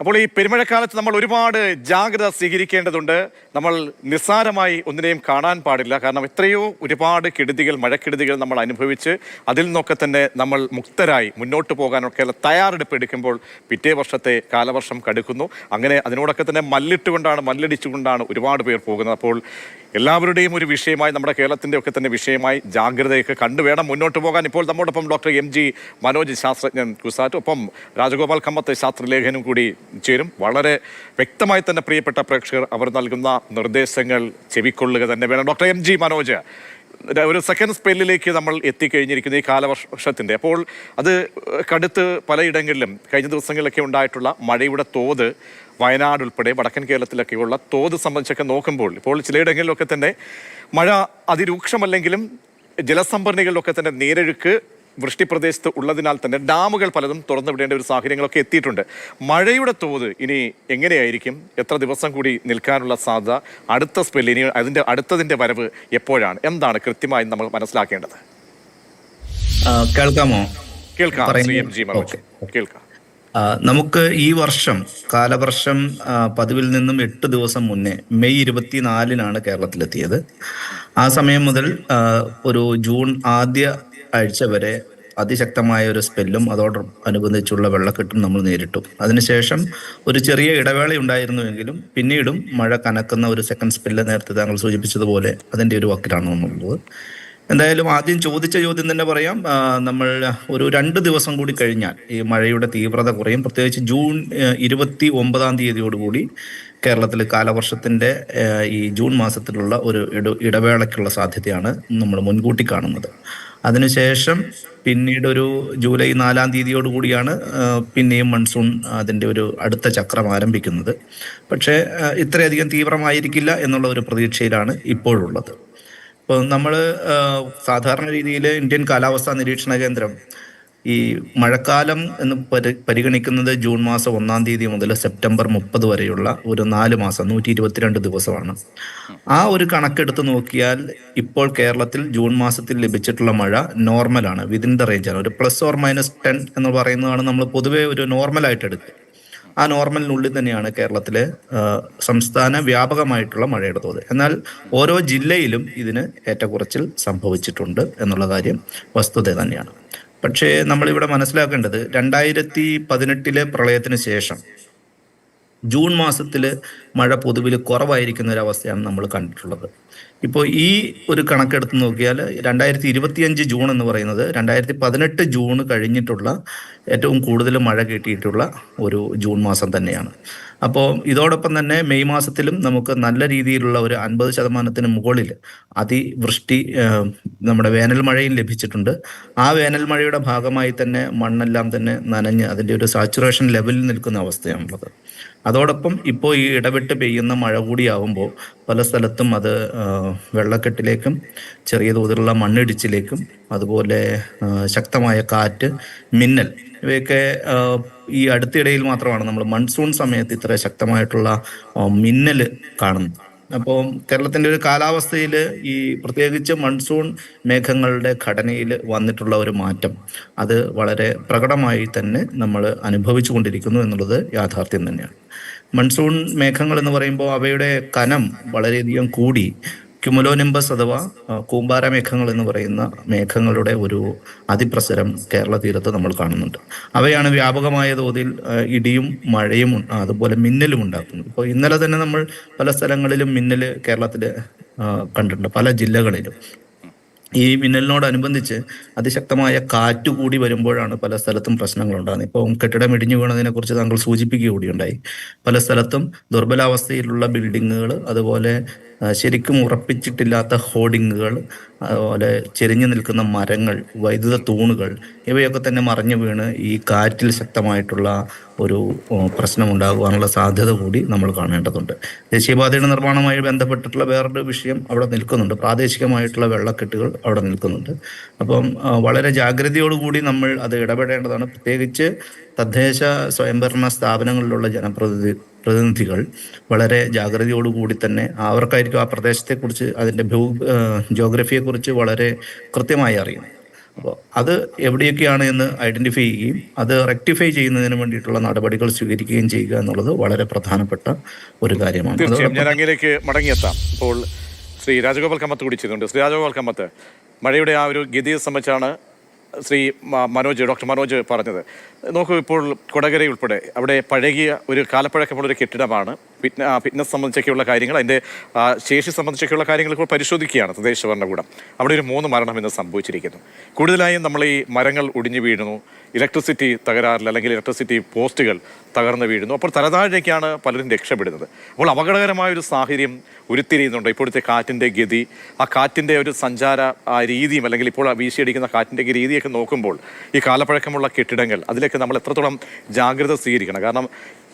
അപ്പോൾ ഈ പെരുമഴക്കാലത്ത് നമ്മൾ ഒരുപാട് ജാഗ്രത സ്വീകരിക്കേണ്ടതുണ്ട്. നമ്മൾ നിസ്സാരമായി ഒന്നിനെയും കാണാൻ പാടില്ല. കാരണം എത്രയോ ഒരുപാട് കെടുതികൾ മഴക്കെടുതികൾ നമ്മൾ അനുഭവിച്ച് അതിൽ നിന്നൊക്കെ തന്നെ നമ്മൾ മുക്തരായി മുന്നോട്ട് പോകാനൊക്കെ തയ്യാറെടുപ്പ് എടുക്കുമ്പോൾ പിറ്റേ വർഷത്തെ കാലവർഷം കടുക്കുന്നു. അങ്ങനെ അതിനോടൊക്കെ തന്നെ മല്ലിട്ടുകൊണ്ടാണ് മല്ലടിച്ചുകൊണ്ടാണ് ഒരുപാട് പേർ പോകുന്നത്. അപ്പോൾ എല്ലാവരുടെയും ഒരു വിഷയമായി നമ്മുടെ കേരളത്തിന്റെ ഒക്കെ തന്നെ വിഷയമായി ജാഗ്രതയൊക്കെ കണ്ടുവേണം മുന്നോട്ട് പോകാൻ. ഇപ്പോൾ നമ്മോടൊപ്പം ഡോക്ടർ എം ജി മനോജ് ശാസ്ത്രജ്ഞൻ കുസാറ്റ് ഒപ്പം രാജഗോപാൽ കമ്മത്ത് ശാസ്ത്രലേഖനും കൂടി ചേരും. വളരെ വ്യക്തമായി തന്നെ പ്രിയപ്പെട്ട പ്രേക്ഷകർ അവർ നൽകുന്ന നിർദ്ദേശങ്ങൾ ചെവിക്കൊള്ളുക തന്നെ വേണം. ഡോക്ടർ എം ജി മനോജ് ഒരു സെക്കൻഡ് സ്പെല്ലിലേക്ക് നമ്മൾ എത്തിക്കഴിഞ്ഞിരിക്കുന്നു ഈ കാലവർഷത്തിന്റെ അപ്പോൾ അത് കടുത്ത് പലയിടങ്ങളിലും കഴിഞ്ഞ ദിവസങ്ങളിലൊക്കെ ഉണ്ടായിട്ടുള്ള മഴയുടെ തോത് വയനാട് ഉൾപ്പെടെ വടക്കൻ കേരളത്തിലൊക്കെയുള്ള തോത് സംബന്ധിച്ചൊക്കെ നോക്കുമ്പോൾ ഇപ്പോൾ ചിലയിടങ്ങളിലൊക്കെ തന്നെ മഴ അതിരൂക്ഷമല്ലെങ്കിലും ജലസംഭരണികളിലൊക്കെ തന്നെ നേരൊഴുക്ക് വൃഷ്ടിപ്രദേശത്ത് ഉള്ളതിനാൽ തന്നെ ഡാമുകൾ പലതും തുറന്നുവിടേണ്ട ഒരു സാഹചര്യങ്ങളൊക്കെ എത്തിയിട്ടുണ്ട്. മഴയുടെ തോത് ഇനി എങ്ങനെയായിരിക്കും? എത്ര ദിവസം കൂടി നിൽക്കാനുള്ള സാധ്യത? അടുത്ത സ്പെല്ല് ഇനി അതിന്റെ അടുത്തതിന്റെ വരവ് എപ്പോഴാണ്? എന്താണ് കൃത്യമായി നമ്മൾ മനസ്സിലാക്കേണ്ടത്? കേൾക്കാമോ? കേൾക്കാം കേൾക്കാം. നമുക്ക് ഈ വർഷം കാലവർഷം പതിവിൽ നിന്നും എട്ട് ദിവസം മുന്നേ മെയ് ഇരുപത്തിനാലിനാണ് കേരളത്തിലെത്തിയത്. ആ സമയം മുതൽ ഒരു ജൂൺ ആദ്യ ആഴ്ച വരെ അതിശക്തമായ ഒരു സ്പെല്ലും അതോട് അനുബന്ധിച്ചുള്ള വെള്ളക്കെട്ടും നമ്മൾ നേരിട്ടു. അതിനുശേഷം ഒരു ചെറിയ ഇടവേള ഉണ്ടായിരുന്നുവെങ്കിലും പിന്നീടും മഴ കനക്കുന്ന ഒരു സെക്കൻഡ് സ്പെല്ല് നേരത്തെ താങ്കൾ സൂചിപ്പിച്ചതുപോലെ അതിന്റെ ഒരു വക്കിലാണ് നമ്മളുള്ളത് എന്തായാലും ആദ്യം ചോദിച്ച ചോദ്യം തന്നെ പറയാം. നമ്മൾ ഒരു രണ്ട് ദിവസം കൂടി കഴിഞ്ഞാൽ ഈ മഴയുടെ തീവ്രത കുറയും. പ്രത്യേകിച്ച് ജൂൺ ഇരുപത്തി ഒമ്പതാം തീയതിയോടുകൂടി കേരളത്തിൽ കാലവർഷത്തിന്റെ ഈ ജൂൺ മാസത്തിലുള്ള ഒരു ഇട ഇടവേളയ്ക്കുള്ള സാധ്യതയാണ് നമ്മൾ മുൻകൂട്ടി കാണുന്നത്. അതിനുശേഷം പിന്നീട് ഒരു ജൂലൈ നാലാം തീയതിയോട് കൂടിയാണ് പിന്നെയും മൺസൂൺ അതിന്റെ ഒരു അടുത്ത ചക്രം ആരംഭിക്കുന്നത്. പക്ഷേ ഇത്രയധികം തീവ്രമായിരിക്കില്ല എന്നുള്ള ഒരു പ്രതീക്ഷയിലാണ് ഇപ്പോഴുള്ളത്. ഇപ്പോൾ നമ്മൾ സാധാരണ രീതിയിൽ ഇന്ത്യൻ കാലാവസ്ഥാ നിരീക്ഷണ കേന്ദ്രം ഈ മഴക്കാലം എന്ന് പരി പരിഗണിക്കുന്നത് ജൂൺ മാസം ഒന്നാം തീയതി മുതൽ സെപ്റ്റംബർ മുപ്പത് വരെയുള്ള ഒരു നാല് മാസം നൂറ്റി ഇരുപത്തിരണ്ട് ദിവസമാണ്. ആ ഒരു കണക്കെടുത്ത് നോക്കിയാൽ ഇപ്പോൾ കേരളത്തിൽ ജൂൺ മാസത്തിൽ ലഭിച്ചിട്ടുള്ള മഴ നോർമലാണ് വിതിൻ ദ റേഞ്ചാണ് ഒരു പ്ലസ് ഓർ മൈനസ് ടെൻ എന്ന് പറയുന്നതാണ് നമ്മൾ പൊതുവെ ഒരു നോർമലായിട്ട് എടുക്കുക. ആ നോർമലിനുള്ളിൽ തന്നെയാണ് കേരളത്തിലെ സംസ്ഥാന വ്യാപകമായിട്ടുള്ള മഴയുടെ തോത് എന്നാൽ ഓരോ ജില്ലയിലും ഇതിന് ഏറ്റക്കുറച്ചിൽ സംഭവിച്ചിട്ടുണ്ട് എന്നുള്ള കാര്യം വസ്തുത തന്നെയാണ്. പക്ഷേ നമ്മളിവിടെ മനസ്സിലാക്കേണ്ടത് രണ്ടായിരത്തി പതിനെട്ടിലെ പ്രളയത്തിന് ശേഷം ജൂൺ മാസത്തിൽ മഴ പൊതുവിൽ കുറവായിരിക്കുന്ന ഒരു അവസ്ഥയാണ് നമ്മൾ കണ്ടിട്ടുള്ളത്. ഇപ്പോൾ ഈ ഒരു കണക്കെടുത്ത് നോക്കിയാൽ രണ്ടായിരത്തി ഇരുപത്തിയഞ്ച് ജൂൺ എന്ന് പറയുന്നത് രണ്ടായിരത്തി പതിനെട്ട് ജൂൺ കഴിഞ്ഞിട്ടുള്ള ഏറ്റവും കൂടുതൽ മഴ കിട്ടിയിട്ടുള്ള ഒരു ജൂൺ മാസം തന്നെയാണ്. അപ്പോൾ ഇതോടൊപ്പം തന്നെ മെയ് മാസത്തിലും നമുക്ക് നല്ല രീതിയിലുള്ള ഒരു അൻപത് ശതമാനത്തിന് മുകളിൽ അതിവൃഷ്ടി നമ്മുടെ വേനൽ മഴയും ലഭിച്ചിട്ടുണ്ട്. ആ വേനൽ മഴയുടെ ഭാഗമായി തന്നെ മണ്ണെല്ലാം തന്നെ നനഞ്ഞ് അതിന്റെ ഒരു സാച്ചുറേഷൻ ലെവലിൽ നിൽക്കുന്ന അവസ്ഥയാണുള്ളത്. അതോടൊപ്പം ഇപ്പോൾ ഈ ഇടവിട്ട് പെയ്യുന്ന മഴ കൂടിയാവുമ്പോൾ പല സ്ഥലത്തും അത് വെള്ളക്കെട്ടിലേക്കും ചെറിയ തോതിലുള്ള മണ്ണിടിച്ചിലേക്കും അതുപോലെ ശക്തമായ കാറ്റ് മിന്നൽ ഇവയൊക്കെ ഈ അടുത്തിടയിൽ മാത്രമാണ് നമ്മൾ മൺസൂൺ സമയത്ത് ഇത്ര ശക്തമായിട്ടുള്ള മിന്നൽ കാണുന്നത്. അപ്പോൾ കേരളത്തിന്റെ ഒരു കാലാവസ്ഥയിൽ ഈ പ്രത്യേകിച്ച് മൺസൂൺ മേഘങ്ങളുടെ ഘടനയിൽ വന്നിട്ടുള്ള ഒരു മാറ്റം അത് വളരെ പ്രകടമായി തന്നെ നമ്മൾ അനുഭവിച്ചു കൊണ്ടിരിക്കുന്നു എന്നുള്ളത് യാഥാർത്ഥ്യം തന്നെയാണ്. മൺസൂൺ മേഘങ്ങൾ എന്ന് പറയുമ്പോൾ അവയുടെ കനം വളരെയധികം കൂടി ക്യുമുലോനിംബസ് അഥവാ കൂമ്പാര മേഘങ്ങൾ എന്ന് പറയുന്ന മേഘങ്ങളുടെ ഒരു അതിപ്രസരം കേരള തീരത്ത് നമ്മൾ കാണുന്നുണ്ട്. അവയാണ് വ്യാപകമായ തോതിൽ ഇടിയും മഴയും അതുപോലെ മിന്നലും ഉണ്ടാക്കുന്നത്. ഇപ്പോൾ ഇന്നലെ തന്നെ നമ്മൾ പല സ്ഥലങ്ങളിലും മിന്നൽ കേരളത്തിൽ കണ്ടിട്ടുണ്ട് പല ജില്ലകളിലും. ഈ മിന്നലിനോടനുബന്ധിച്ച് അതിശക്തമായ കാറ്റ് കൂടി വരുമ്പോഴാണ് പല സ്ഥലത്തും പ്രശ്നങ്ങൾ ഉണ്ടാകുന്നത്. ഇപ്പം കെട്ടിടം ഇടിഞ്ഞു വീണതിനെ കുറിച്ച് താങ്കൾ സൂചിപ്പിക്കുക പല സ്ഥലത്തും ദുർബലാവസ്ഥയിലുള്ള ബിൽഡിങ്ങുകൾ അതുപോലെ ശരിക്കും ഉറപ്പിച്ചിട്ടില്ലാത്ത ഹോർഡിങ്ങുകൾ അതുപോലെ ചെരിഞ്ഞു നിൽക്കുന്ന മരങ്ങൾ വൈദ്യുത തൂണുകൾ ഇവയൊക്കെ തന്നെ മറിഞ്ഞു വീണ് ഈ കാറ്റിൽ ശക്തമായിട്ടുള്ള ഒരു പ്രശ്നം ഉണ്ടാകുവാനുള്ള സാധ്യത കൂടി നമ്മൾ കാണേണ്ടതുണ്ട്. ദേശീയപാതയുടെ നിർമ്മാണവുമായി ബന്ധപ്പെട്ടിട്ടുള്ള വേറൊരു വിഷയം അവിടെ നിൽക്കുന്നുണ്ട്. പ്രാദേശികമായിട്ടുള്ള വെള്ളക്കെട്ടുകൾ അവിടെ നിൽക്കുന്നുണ്ട്. അപ്പം വളരെ ജാഗ്രതയോടുകൂടി നമ്മൾ അത് ഇടപെടേണ്ടതാണ്. പ്രത്യേകിച്ച് തദ്ദേശ സ്വയംഭരണ സ്ഥാപനങ്ങളിലുള്ള ജനപ്രതിനിധി പ്രതിനിധികൾ വളരെ ജാഗ്രതയോടുകൂടി തന്നെ അവർക്കായിരിക്കും ആ പ്രദേശത്തെക്കുറിച്ച് അതിന്റെ ഭൂ ജോഗ്രഫിയെക്കുറിച്ച് വളരെ കൃത്യമായി അറിയുന്നത് അപ്പോൾ അത് എവിടെയൊക്കെയാണ് എന്ന് ഐഡന്റിഫൈ ചെയ്യുകയും അത് റെക്ടിഫൈ ചെയ്യുന്നതിന് വേണ്ടിയിട്ടുള്ള നടപടികൾ സ്വീകരിക്കുകയും ചെയ്യുക എന്നുള്ളത് വളരെ പ്രധാനപ്പെട്ട ഒരു കാര്യമാണ്. തീർച്ചയായും ഞാൻ അങ്ങേലേക്ക് മടങ്ങിയെത്താം. ഇപ്പോൾ ശ്രീ രാജഗോപാൽ കമ്മത്ത് കൂടി ചെയ്തിട്ടുണ്ട് ശ്രീ രാജഗോപാൽ കമ്മത്ത് മഴയുടെ ആ ഒരു ഗതിയെ സംബന്ധിച്ചാണ് ശ്രീ മനോജ് ഡോക്ടർ മനോജ് പറഞ്ഞത്. നോക്കൂ ഇപ്പോൾ കൊടകര ഉൾപ്പെടെ അവിടെ പഴകിയ ഒരു കാലപ്പഴക്കമുള്ള ഒരു കെട്ടിടമാണ്. ഫിറ്റ്ന ഫിറ്റ്നസ് സംബന്ധിച്ചൊക്കെയുള്ള കാര്യങ്ങൾ അതിന്റെ ശേഷി സംബന്ധിച്ചൊക്കെയുള്ള കാര്യങ്ങൾ ഇപ്പോൾ പരിശോധിക്കുകയാണ് തദ്ദേശ ഭരണകൂടം. അവിടെ ഒരു മൂന്ന് മരണം ഇന്ന് സംഭവിച്ചിരിക്കുന്നു. കൂടുതലായും നമ്മൾ ഈ മരങ്ങൾ ഒടിഞ്ഞു വീഴുന്നു. ഇലക്ട്രിസിറ്റി തകരാറിൽ അല്ലെങ്കിൽ ഇലക്ട്രിസിറ്റി പോസ്റ്റുകൾ തകർന്നു വീഴുന്നു. അപ്പോൾ തലതാഴേക്കാണ് പലരും രക്ഷപ്പെടുന്നത്. അപ്പോൾ അപകടകരമായ ഒരു സാഹചര്യം ഉരുത്തിരിയുന്നുണ്ട്. ഇപ്പോഴത്തെ കാറ്റിന്റെ ഗതി ആ കാറ്റിന്റെ ഒരു സഞ്ചാര രീതിയും അല്ലെങ്കിൽ ഇപ്പോൾ വീശിയടിക്കുന്ന കാറ്റിന്റെ രീതിയൊക്കെ നോക്കുമ്പോൾ ഈ കാലപ്പഴക്കമുള്ള കെട്ടിടങ്ങൾ അതിലൊക്കെ നമ്മൾ എത്രത്തോളം ജാഗ്രത സ്വീകരിക്കണം. കാരണം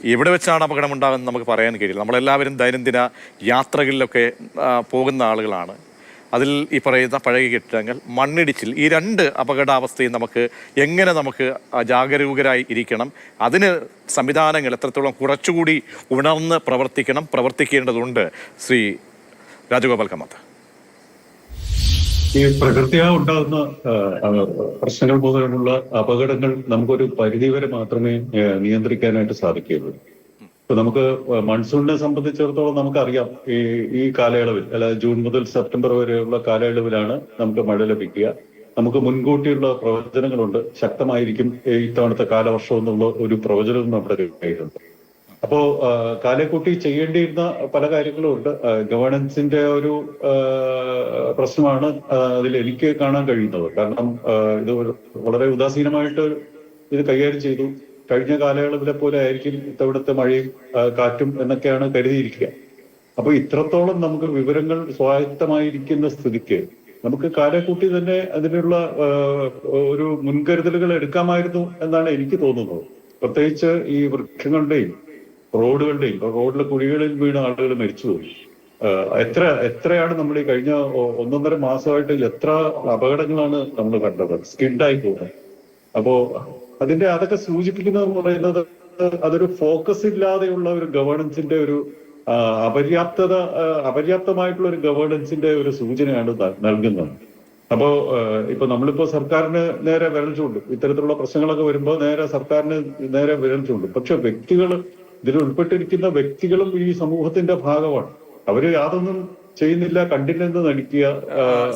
എവിടെ വെച്ചാണ് അപകടം ഉണ്ടാകുന്നത് നമുക്ക് പറയാൻ കഴിയില്ല. നമ്മളെല്ലാവരും ദൈനംദിന യാത്രകളിലൊക്കെ പോകുന്ന ആളുകളാണ്. അതിൽ ഈ പറയുന്ന പഴകി കെട്ടിടങ്ങൾ മണ്ണിടിച്ചിൽ ഈ രണ്ട് അപകടാവസ്ഥയും നമുക്ക് എങ്ങനെ നമുക്ക് ജാഗരൂകരായി ഇരിക്കണം അതിന് സംവിധാനങ്ങൾ എത്രത്തോളം കുറച്ചുകൂടി ഉണർന്ന് പ്രവർത്തിക്കണം പ്രവർത്തിക്കേണ്ടതുണ്ട് ശ്രീ രാജഗോപാൽ കമ്മത്ത് ഈ പ്രകൃതിയാ ഉണ്ടാകുന്ന പ്രശ്നങ്ങൾ മൂലമുള്ള അപകടങ്ങൾ നമുക്കൊരു പരിധിവരെ മാത്രമേ നിയന്ത്രിക്കാനായിട്ട് സാധിക്കുകയുള്ളൂ. ഇപ്പൊ നമുക്ക് മൺസൂണിനെ സംബന്ധിച്ചിടത്തോളം നമുക്കറിയാം ഈ ഈ കാലയളവിൽ അല്ല ജൂൺ മുതൽ സെപ്റ്റംബർ വരെയുള്ള കാലയളവിലാണ് നമുക്ക് മഴ ലഭിക്കുക. നമുക്ക് മുൻകൂട്ടിയുള്ള പ്രവചനങ്ങളുണ്ട്. ശക്തമായിരിക്കും ഇത്തവണത്തെ കാലവർഷം എന്നുള്ള ഒരു പ്രവചനവും നമ്മുടെ കയ്യിലുണ്ട്. അപ്പോ കാലക്കൂട്ടി ചെയ്യേണ്ടിയിരുന്ന പല കാര്യങ്ങളും ഉണ്ട്. ഗവേണൻസിന്റെ ഒരു പ്രശ്നമാണ് അതിൽ എനിക്ക് കാണാൻ കഴിയുന്നത്. കാരണം ഇത് വളരെ ഉദാസീനമായിട്ട് ഇത് കൈകാര്യം ചെയ്തു. കഴിഞ്ഞ കാലയളവിലെ പോലെ ആയിരിക്കും ഇത്തവണത്തെ മഴയും കാറ്റും എന്നൊക്കെയാണ് കരുതിയിരിക്കുക. അപ്പൊ ഇത്രത്തോളം നമുക്ക് വിവരങ്ങൾ സ്വായത്തമായിരിക്കുന്ന സ്ഥിതിക്ക് നമുക്ക് കാലക്കൂട്ടി തന്നെ അതിനുള്ള ഒരു മുൻകരുതലുകൾ എടുക്കാമായിരുന്നു എന്നാണ് എനിക്ക് തോന്നുന്നത്. പ്രത്യേകിച്ച് ഈ വൃക്ഷങ്ങളുടെയും റോഡുകളുടെയും റോഡിലെ കുഴികളിൽ വീണ് ആളുകൾ മരിച്ചു പോയി എത്ര എത്രയാണ് നമ്മൾ ഈ കഴിഞ്ഞ ഒന്നൊന്നര മാസമായിട്ട് എത്ര അപകടങ്ങളാണ് നമ്മൾ കണ്ടത്? സ്കിഡായി പോകുന്നത് അപ്പോ അതിന്റെ അതൊക്കെ സൂചിപ്പിക്കുന്നത് പറയുന്നത് അതൊരു ഫോക്കസ് ഇല്ലാതെയുള്ള ഒരു ഗവേണൻസിന്റെ ഒരു അപര്യാപ്തത അപര്യാപ്തമായിട്ടുള്ള ഒരു ഗവേണൻസിന്റെ ഒരു സൂചനയാണ് നൽകുന്നത്. അപ്പോ ഇപ്പൊ നമ്മളിപ്പോ സർക്കാരിന് നേരെ വിരൽ ചൂണ്ടും. ഇത്തരത്തിലുള്ള പ്രശ്നങ്ങളൊക്കെ വരുമ്പോൾ നേരെ സർക്കാരിന് നേരെ വിരൽ ചൂണ്ടും. പക്ഷെ വ്യക്തികൾ ഇതിൽ ഉൾപ്പെട്ടിരിക്കുന്ന വ്യക്തികളും ഈ സമൂഹത്തിന്റെ ഭാഗമാണ്. അവർ യാതൊന്നും ചെയ്യുന്നില്ല കണ്ടില്ലെന്ന് നടിക്കുക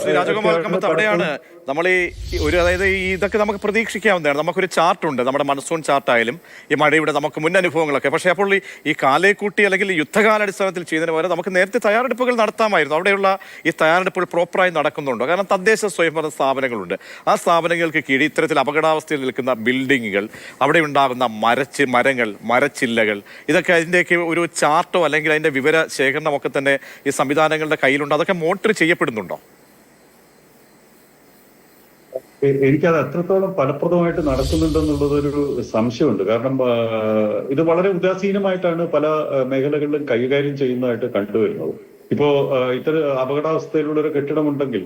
ശ്രീ ഒക്കെയാണ് അവിടെയാണ് നമ്മൾ ഈ ഒരു അതായത് ഈ ഇതൊക്കെ നമുക്ക് പ്രതീക്ഷിക്കാവുന്നതാണ്. നമുക്കൊരു ചാർട്ടുണ്ട് നമ്മുടെ മൺസൂൺ ചാർട്ടായാലും ഈ മഴയുടെ നമുക്ക് മുൻ അനുഭവങ്ങളൊക്കെ. പക്ഷേ അപ്പോൾ ഈ കാലേക്കൂട്ടി അല്ലെങ്കിൽ യുദ്ധകാലാടിസ്ഥാനത്തിൽ ചെയ്യുന്നതിന് പകരം നമുക്ക് നേരത്തെ തയ്യാറെടുപ്പുകൾ നടത്താമായിരുന്നു. അവിടെയുള്ള ഈ തയ്യാറെടുപ്പുകൾ പ്രോപ്പറായി നടക്കുന്നുണ്ടോ. കാരണം തദ്ദേശ സ്വയംഭരണ സ്ഥാപനങ്ങളുണ്ട്. ആ സ്ഥാപനങ്ങൾക്ക് കീഴിൽ ഇത്തരത്തിൽ അപകടാവസ്ഥയിൽ നിൽക്കുന്ന ബിൽഡിങ്ങുകൾ അവിടെ ഉണ്ടാകുന്ന മരച്ച് മരങ്ങൾ മരച്ചില്ലകൾ ഇതൊക്കെ അതിന്റെയൊക്കെ ഒരു ചാർട്ടോ അല്ലെങ്കിൽ അതിന്റെ വിവര ശേഖരണമൊക്കെ തന്നെ ഈ സംവിധാനങ്ങളുടെ കയ്യിലുണ്ട്. അതൊക്കെ മോണിറ്റർ ചെയ്യപ്പെടുന്നുണ്ടോ? എനിക്കത് എത്രത്തോളം ഫലപ്രദമായിട്ട് നടക്കുന്നുണ്ടെന്നുള്ളത് ഒരു സംശയമുണ്ട്. കാരണം ഇത് വളരെ ഉദാസീനമായിട്ടാണ് പല മേഖലകളിലും കൈകാര്യം ചെയ്യുന്നതായിട്ട് കണ്ടുവരുന്നത്. ഇപ്പോ ഇത്തരം അപകടാവസ്ഥയിലുള്ള ഒരു കെട്ടിടമുണ്ടെങ്കിൽ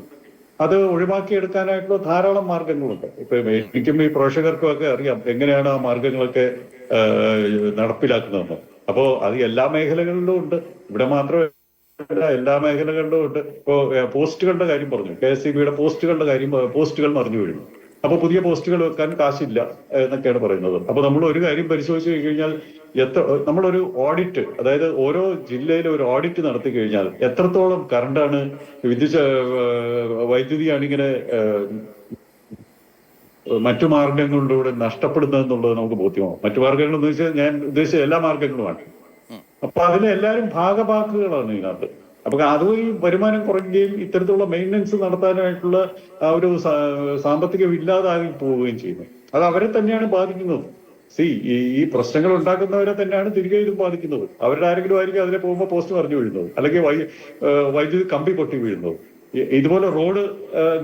അത് ഒഴിവാക്കിയെടുക്കാനായിട്ടുള്ള ധാരാളം മാർഗങ്ങളുണ്ട്. ഇപ്പൊ എനിക്കും ഈ പ്രേക്ഷകർക്കും ഒക്കെ അറിയാം എങ്ങനെയാണ് ആ മാർഗങ്ങളൊക്കെ നടപ്പിലാക്കുന്നതെന്ന്. അപ്പോ അത് എല്ലാ മേഖലകളിലും ഉണ്ട്. ഇവിടെ മാത്രമേ എല്ലാ മേഖലകളിലും ഉണ്ട്. ഇപ്പോ പോസ്റ്റുകളുടെ കാര്യം പറഞ്ഞു. കെ എസ് സി ബിയുടെ പോസ്റ്റുകളുടെ കാര്യം പോസ്റ്റുകൾ മറിഞ്ഞു വീഴുന്നു. അപ്പൊ പുതിയ പോസ്റ്റുകൾ വെക്കാൻ കാശില്ല എന്നൊക്കെയാണ് പറയുന്നത്. അപ്പൊ നമ്മൾ ഒരു കാര്യം പരിശോധിച്ച് കഴിഞ്ഞാൽ എത്ര നമ്മളൊരു ഓഡിറ്റ് അതായത് ഓരോ ജില്ലയിലും ഒരു ഓഡിറ്റ് നടത്തി കഴിഞ്ഞാൽ എത്രത്തോളം കറണ്ടാണ് വിദ്യുത് വൈദ്യുതിയാണ് ഇങ്ങനെ മറ്റു മാർഗങ്ങളിലൂടെ നഷ്ടപ്പെടുന്നതെന്നുള്ളത് നമുക്ക് ബോധ്യമാവും. മറ്റു മാർഗങ്ങൾ എന്ന് വെച്ചാൽ ഞാൻ ഉദ്ദേശിച്ച എല്ലാ മാർഗങ്ങളുമാണ് അപ്പൊ അതിലെല്ലാവരും ഭാഗഭാക്കുകളാണ് ഇതിനകത്ത്. അപ്പൊ അതുവഴി വരുമാനം കുറയുകയും ഇത്തരത്തിലുള്ള മെയിന്റനൻസ് നടത്താനായിട്ടുള്ള ആ ഒരു സാമ്പത്തികം ഇല്ലാതായി പോവുകയും ചെയ്യുന്നു. അത് അവരെ തന്നെയാണ് ബാധിക്കുന്നത്. സി ഈ പ്രശ്നങ്ങൾ ഉണ്ടാക്കുന്നവരെ തന്നെയാണ് തിരികെ ഇതും ബാധിക്കുന്നത്. അവരുടെ ആരെങ്കിലും ആയിരിക്കും അതിനെ പോകുമ്പോൾ പോസ്റ്റ് പറഞ്ഞു വീഴുന്നത്. അല്ലെങ്കിൽ വൈ വൈദ്യുതി കമ്പി പൊട്ടി വീഴുന്നത്. ഇതുപോലെ റോഡ്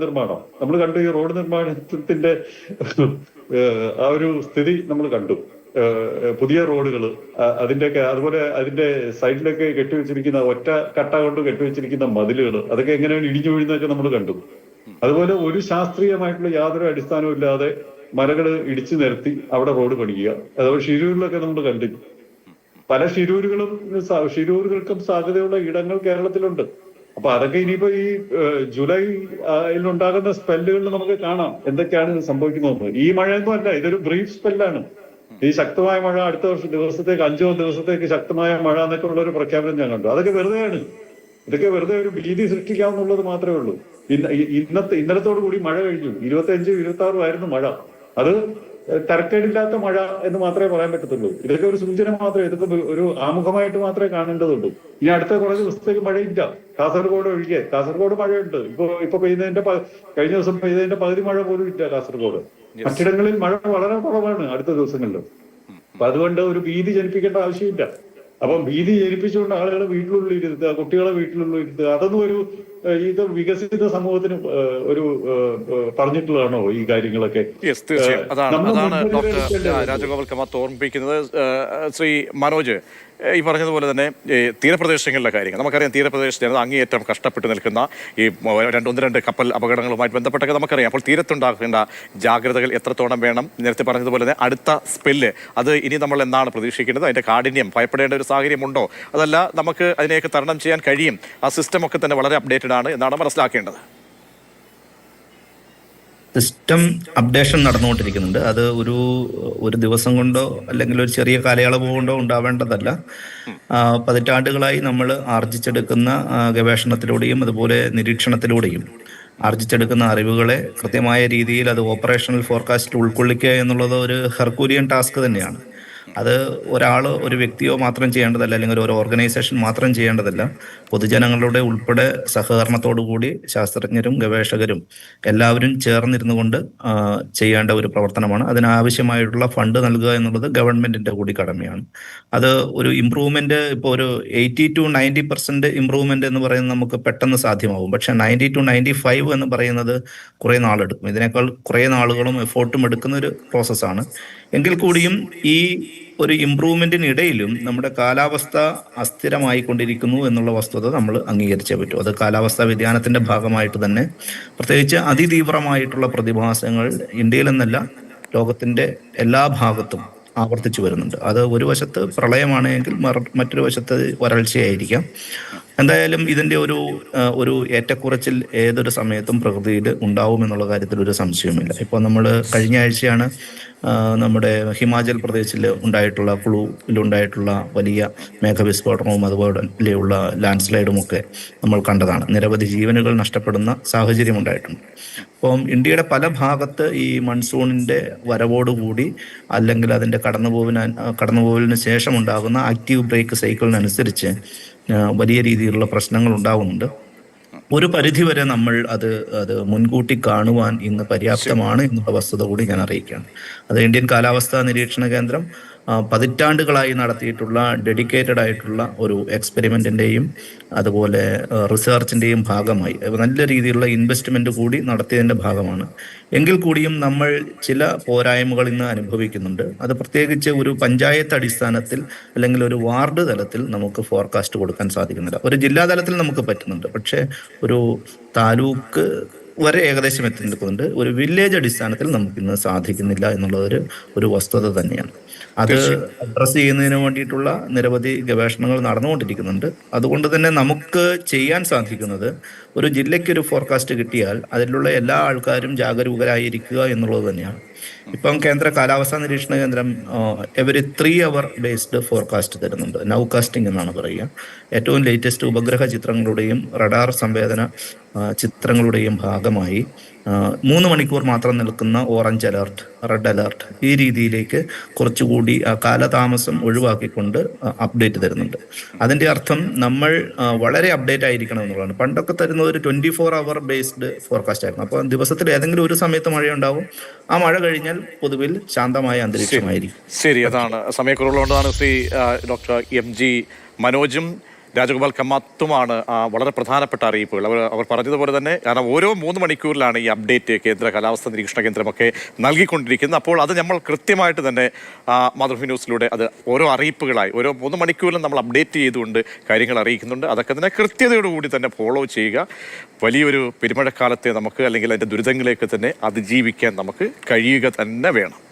നിർമ്മാണം. നമ്മൾ കണ്ടു ഈ റോഡ് നിർമ്മാണത്തിന്റെ ആ ഒരു സ്ഥിതി നമ്മൾ കണ്ടു. പുതിയ റോഡുകൾ അതിന്റെയൊക്കെ അതുപോലെ അതിന്റെ സൈഡിലൊക്കെ കെട്ടിവെച്ചിരിക്കുന്ന ഒറ്റ കട്ട കൊണ്ട് കെട്ടിവെച്ചിരിക്കുന്ന മതിലുകൾ അതൊക്കെ എങ്ങനെയാണ് ഇടിഞ്ഞു വീഴുന്നതൊക്കെ നമ്മൾ കണ്ടു. അതുപോലെ ഒരു ശാസ്ത്രീയമായിട്ടുള്ള യാതൊരു അടിസ്ഥാനവും ഇല്ലാതെ മരകൾ ഇടിച്ചു നിരത്തി അവിടെ റോഡ് പണിയുക. അതുപോലെ ഷിരൂരിലൊക്കെ നമ്മൾ കണ്ടു. പല ഷിരൂരുകളും ഷിരൂരുകൾക്കും സാധ്യതയുള്ള ഇടങ്ങൾ കേരളത്തിലുണ്ട്. അപ്പൊ അതൊക്കെ ഇനിയിപ്പോ ഈ ജൂലൈയിൽ ജൂലൈ ഉണ്ടാകുന്ന സ്പെല്ലുകളിൽ നമുക്ക് കാണാം എന്തൊക്കെയാണ് സംഭവിക്കുന്നത് ഈ മഴയൊന്നും അല്ല ഇതൊരു ബ്രീഫ് സ്പെല്ലാണ്. ഈ ശക്തമായ മഴ അടുത്ത വർഷം ദിവസത്തേക്ക് അഞ്ചോ ദിവസത്തേക്ക് ശക്തമായ മഴ എന്നൊക്കെ ഉള്ള ഒരു പ്രഖ്യാപനം ഞാൻ കണ്ടു. അതൊക്കെ വെറുതെയാണ്. ഇതൊക്കെ വെറുതെ ഒരു ഭീതി സൃഷ്ടിക്കാമെന്നുള്ളത് മാത്രമേ ഉള്ളൂ. ഇന്ന ഇന്നത്തെ ഇന്നലത്തോടു കൂടി മഴ കഴിഞ്ഞു. ഇരുപത്തി അഞ്ച് ഇരുപത്തി ആറും ആയിരുന്നു മഴ. അത് തരക്കേടില്ലാത്ത മഴ എന്ന് മാത്രമേ പറയാൻ പറ്റത്തുള്ളൂ. ഇതൊക്കെ ഒരു സൂചന മാത്രമേ ഇതൊക്കെ ഒരു ആമുഖമായിട്ട് മാത്രമേ കാണേണ്ടതുള്ളൂ. ഇനി അടുത്ത കുറച്ച് ദിവസത്തേക്ക് മഴയില്ല. കാസർഗോഡ് ഒഴികെ. കാസർഗോഡ് മഴയുണ്ട്. ഇപ്പൊ ഇപ്പൊ പെയ്തതിന്റെ കഴിഞ്ഞ ദിവസം പെയ്തതിന്റെ പകുതി മഴ പോലും ഇല്ല കാസർഗോഡ്. മറ്റിടങ്ങളിൽ മഴ വളരെ കുറവാണ് അടുത്ത ദിവസങ്ങളിൽ. അപ്പൊ അതുകൊണ്ട് ഒരു ഭീതി ജനിപ്പിക്കേണ്ട ആവശ്യമില്ല. അപ്പം ഭീതി ജനിപ്പിച്ചുകൊണ്ട് ആളുകളെ വീട്ടിലുള്ളിൽ ഇരുത്തുക കുട്ടികളെ വീട്ടിലുള്ളിൽ ഇരുത്തുക അതൊന്നും ഒരു ഇത് വികസിത സമൂഹത്തിന് ഒരു പറഞ്ഞിട്ടുള്ളതാണോ ഈ കാര്യങ്ങളൊക്കെ? യെസ് തീർച്ചയായും. അതാണ് അതാണ് ഡോക്ടർ. രാജഗോപാൽ കമാത്ത് ഓർമ്മിപ്പിക്കുന്നത്. ശ്രീ മനോജ് ഈ പറഞ്ഞതുപോലെ തന്നെ തീരപ്രദേശങ്ങളിലെ കാര്യങ്ങൾ. നമുക്കറിയാം തീരപ്രദേശ ജനത അങ്ങേയറ്റം കഷ്ടപ്പെട്ട് നിൽക്കുന്ന ഈ രണ്ടൊന്ന് രണ്ട് ഒന്ന് രണ്ട് കപ്പൽ അപകടങ്ങളുമായി ബന്ധപ്പെട്ടൊക്കെ നമുക്കറിയാം. അപ്പോൾ തീരത്തുണ്ടാക്കേണ്ട ജാഗ്രതകൾ എത്രത്തോളം വേണം? നേരത്തെ പറഞ്ഞതുപോലെ തന്നെ അടുത്ത സ്പെല്ല് അത് ഇനി നമ്മൾ എന്നാണ് പ്രതീക്ഷിക്കുന്നത്? അതിന്റെ കാഠിന്യം ഭയപ്പെടേണ്ട ഒരു സാഹചര്യമുണ്ടോ? അതല്ല നമുക്ക് അതിനെയൊക്കെ തരണം ചെയ്യാൻ കഴിയും. ആ സിസ്റ്റമൊക്കെ തന്നെ വളരെ അപ്ഡേറ്റഡ് ആണ് എന്നാണ് മനസ്സിലാക്കേണ്ടത്. സിസ്റ്റം അപ്ഡേഷൻ നടന്നുകൊണ്ടിരിക്കുന്നുണ്ട്. അത് ഒരു ഒരു ദിവസം കൊണ്ടോ അല്ലെങ്കിൽ ഒരു ചെറിയ കാലയളവ് കൊണ്ടോ ഉണ്ടാവേണ്ടതല്ല. പതിറ്റാണ്ടുകളായി നമ്മൾ ആർജിച്ചെടുക്കുന്ന ഗവേഷണത്തിലൂടെയും അതുപോലെ നിരീക്ഷണത്തിലൂടെയും ആർജിച്ചെടുക്കുന്ന അറിവുകളെ കൃത്യമായ രീതിയിൽ അത് ഓപ്പറേഷണൽ ഫോർകാസ്റ്റ് ഉൾക്കൊള്ളിക്കുക എന്നുള്ളത് ഒരു ഹെർക്കൂരിയൻ ടാസ്ക് തന്നെയാണ്. അത് ഒരാൾ ഒരു വ്യക്തിയോ മാത്രം ചെയ്യേണ്ടതല്ല അല്ലെങ്കിൽ ഒരു ഓർഗനൈസേഷൻ മാത്രം ചെയ്യേണ്ടതല്ല. പൊതുജനങ്ങളുടെ ഉൾപ്പെടെ സഹകരണത്തോടു കൂടി ശാസ്ത്രജ്ഞരും ഗവേഷകരും എല്ലാവരും ചേർന്നിരുന്നു കൊണ്ട് ചെയ്യേണ്ട ഒരു പ്രവർത്തനമാണ്. അതിനാവശ്യമായിട്ടുള്ള ഫണ്ട് നൽകുക എന്നുള്ളത് ഗവൺമെന്റിന്റെ കൂടി കടമയാണ്. അത് ഒരു ഇമ്പ്രൂവ്മെന്റ് ഇപ്പോൾ ഒരു eighty two ninety percent improvement എന്ന് പറയുന്നത് നമുക്ക് പെട്ടെന്ന് സാധ്യമാകും പക്ഷെ നയന്റി ടു നയന്റി ഫൈവ് എന്ന് പറയുന്നത് കുറേ നാളെടുക്കും. ഇതിനേക്കാൾ കുറേ നാളുകളും എഫോർട്ടും എടുക്കുന്ന ഒരു പ്രോസസ്സാണ് എങ്കിൽ കൂടിയും ഈ ഒരു ഇമ്പ്രൂവ്മെന്റിനിടയിലും നമ്മുടെ കാലാവസ്ഥ അസ്ഥിരമായി കൊണ്ടിരിക്കുന്നു എന്നുള്ള വസ്തുത നമ്മൾ അംഗീകരിച്ചേ പറ്റൂ. അത് കാലാവസ്ഥാ വ്യതിയാനത്തിന്റെ ഭാഗമായിട്ട് തന്നെ പ്രത്യേകിച്ച് അതിതീവ്രമായിട്ടുള്ള പ്രതിഭാസങ്ങൾ ഇന്ത്യയിൽ എന്നല്ല ലോകത്തിന്റെ എല്ലാ ഭാഗത്തും ആവർത്തിച്ചു വരുന്നുണ്ട്. അത് ഒരു വശത്ത് പ്രളയമാണെങ്കിൽ മറ- മറ്റൊരു വശത്ത് വരൾച്ചയായിരിക്കാം. എന്തായാലും ഇതിന്റെ ഒരു ഒരു ഏറ്റക്കുറച്ചിൽ ഏതൊരു സമയത്തും പ്രകൃതിയിൽ ഉണ്ടാവും എന്നുള്ള കാര്യത്തിൽ ഒരു സംശയവുമില്ല. ഇപ്പോൾ നമ്മൾ കഴിഞ്ഞ ആഴ്ചയാണ് നമ്മുടെ ഹിമാചൽ പ്രദേശിൽ ഉണ്ടായിട്ടുള്ള ഫ്ലൂയിലുണ്ടായിട്ടുള്ള വലിയ മേഘവിസ്ഫോടനവും അതുപോലെയുള്ള ലാൻഡ് സ്ലൈഡും ഒക്കെ നമ്മൾ കണ്ടതാണ്. നിരവധി ജീവനുകൾ നഷ്ടപ്പെടുന്ന സാഹചര്യം ഉണ്ടായിട്ടുണ്ട്. അപ്പം ഇന്ത്യയുടെ പല ഭാഗത്ത് ഈ മൺസൂണിന്റെ വരവോടുകൂടി അല്ലെങ്കിൽ അതിന്റെ കടന്നുപോവിന് കടന്നുപോവലിന് ശേഷം ഉണ്ടാകുന്ന ആക്റ്റീവ് ബ്രേക്ക് സൈക്കിളിനനുസരിച്ച് വലിയ രീതിയിലുള്ള പ്രശ്നങ്ങൾ ഉണ്ടാവുന്നുണ്ട്. ഒരു പരിധിവരെ നമ്മൾ അത് അത് മുൻകൂട്ടി കാണുവാൻ ഇന്ന് പര്യാപ്തമാണ് എന്നുള്ള വസ്തുത കൂടി ഞാൻ അറിയിക്കുകയാണ്. അത് ഇന്ത്യൻ കാലാവസ്ഥാ നിരീക്ഷണ കേന്ദ്രം പതിറ്റാണ്ടുകളായി നടത്തിയിട്ടുള്ള ഡെഡിക്കേറ്റഡ് ആയിട്ടുള്ള ഒരു എക്സ്പെരിമെന്റിന്റെയും അതുപോലെ റിസർച്ചിന്റെയും ഭാഗമായി നല്ല രീതിയിലുള്ള ഇൻവെസ്റ്റ്മെന്റ് കൂടി നടത്തിയതിന്റെ ഭാഗമാണ്. എങ്കിൽ കൂടിയും നമ്മൾ ചില പോരായ്മകൾ ഇന്ന് അനുഭവിക്കുന്നുണ്ട്. അത് പ്രത്യേകിച്ച് ഒരു പഞ്ചായത്ത് അടിസ്ഥാനത്തിൽ അല്ലെങ്കിൽ ഒരു വാർഡ് തലത്തിൽ നമുക്ക് ഫോർകാസ്റ്റ് കൊടുക്കാൻ സാധിക്കുന്നില്ല. ഒരു ജില്ലാ തലത്തിൽ നമുക്ക് പറ്റുന്നുണ്ട്. പക്ഷേ ഒരു താലൂക്ക് വരെ ഏകദേശം എത്തി നിൽക്കുന്നുണ്ട് ഒരു വില്ലേജ് അടിസ്ഥാനത്തിൽ നമുക്ക് നമുക്കിന്ന് സാധിക്കുന്നില്ല എന്നുള്ളത് ഒരു ഒരു വസ്തുത തന്നെയാണ്. അത് അഡ്രസ് ചെയ്യുന്നതിന് വേണ്ടിയിട്ടുള്ള നിരവധി ഗവേഷണങ്ങൾ നടന്നുകൊണ്ടിരിക്കുന്നുണ്ട്. അതുകൊണ്ട് തന്നെ നമുക്ക് ചെയ്യാൻ സാധിക്കുന്നത് ഒരു ജില്ലയ്ക്ക് ഒരു ഫോർകാസ്റ്റ് കിട്ടിയാൽ അതിലുള്ള എല്ലാ ആൾക്കാരും ജാഗരൂകരായിരിക്കുക എന്നുള്ളത് തന്നെയാണ്. ഇപ്പം കേന്ദ്ര കാലാവസ്ഥാ നിരീക്ഷണ കേന്ദ്രം every three hour based forecast തരുന്നുണ്ട്. നൗ കാസ്റ്റിംഗ് എന്നാണ് പറയുക. ഏറ്റവും ലേറ്റസ്റ്റ് ഉപഗ്രഹ ചിത്രങ്ങളുടെയും റഡാർ സംവേദന ചിത്രങ്ങളുടെയും ഭാഗമായി മൂന്ന് മണിക്കൂർ മാത്രം നിൽക്കുന്ന ഓറഞ്ച് അലേർട്ട് റെഡ് അലേർട്ട് ഈ രീതിയിലേക്ക് കുറച്ചുകൂടി കാലതാമസം ഒഴിവാക്കിക്കൊണ്ട് അപ്ഡേറ്റ് തരുന്നുണ്ട്. അതിന്റെ അർത്ഥം നമ്മൾ വളരെ അപ്ഡേറ്റ് ആയിരിക്കണം എന്നുള്ളതാണ്. പണ്ടൊക്കെ തരുന്ന ഒരു twenty four hour based forecast ആയിരുന്നു. അപ്പോൾ ദിവസത്തിൽ ഏതെങ്കിലും ഒരു സമയത്ത് മഴയുണ്ടാവും. ആ മഴ കഴിഞ്ഞാൽ പൊതുവിൽ ശാന്തമായ അന്തരീക്ഷമായിരിക്കും. ശരി അതാണ് സമയക്കുറവുള്ളതുകൊണ്ടാണ് ശ്രീ ഡോക്ടർ എം ജി മനോജും രാജഗോപാൽ കമ്മാത്തുമാണ് വളരെ പ്രധാനപ്പെട്ട അറിയിപ്പുകൾ. അവർ അവർ പറഞ്ഞതുപോലെ തന്നെ കാരണം ഓരോ മൂന്ന് മണിക്കൂറിലാണ് ഈ അപ്ഡേറ്റ് കേന്ദ്ര കാലാവസ്ഥ നിരീക്ഷണ കേന്ദ്രമൊക്കെ നൽകിക്കൊണ്ടിരിക്കുന്നത്. അപ്പോൾ അത് നമ്മൾ കൃത്യമായിട്ട് തന്നെ മാതൃഭൂമി ന്യൂസിലൂടെ അത് ഓരോ അറിയിപ്പുകളായി ഓരോ മൂന്ന് മണിക്കൂറിലും നമ്മൾ അപ്ഡേറ്റ് ചെയ്തുകൊണ്ട് കാര്യങ്ങൾ അറിയിക്കുന്നുണ്ട്. അതൊക്കെ തന്നെ കൃത്യതയോടുകൂടി തന്നെ ഫോളോ ചെയ്യുക. വലിയൊരു പെരുമഴക്കാലത്തെ നമുക്ക് അല്ലെങ്കിൽ അതിന്റെ ദുരിതങ്ങളെയൊക്കെ തന്നെ അതിജീവിക്കാൻ നമുക്ക് കഴിയുക തന്നെ വേണം.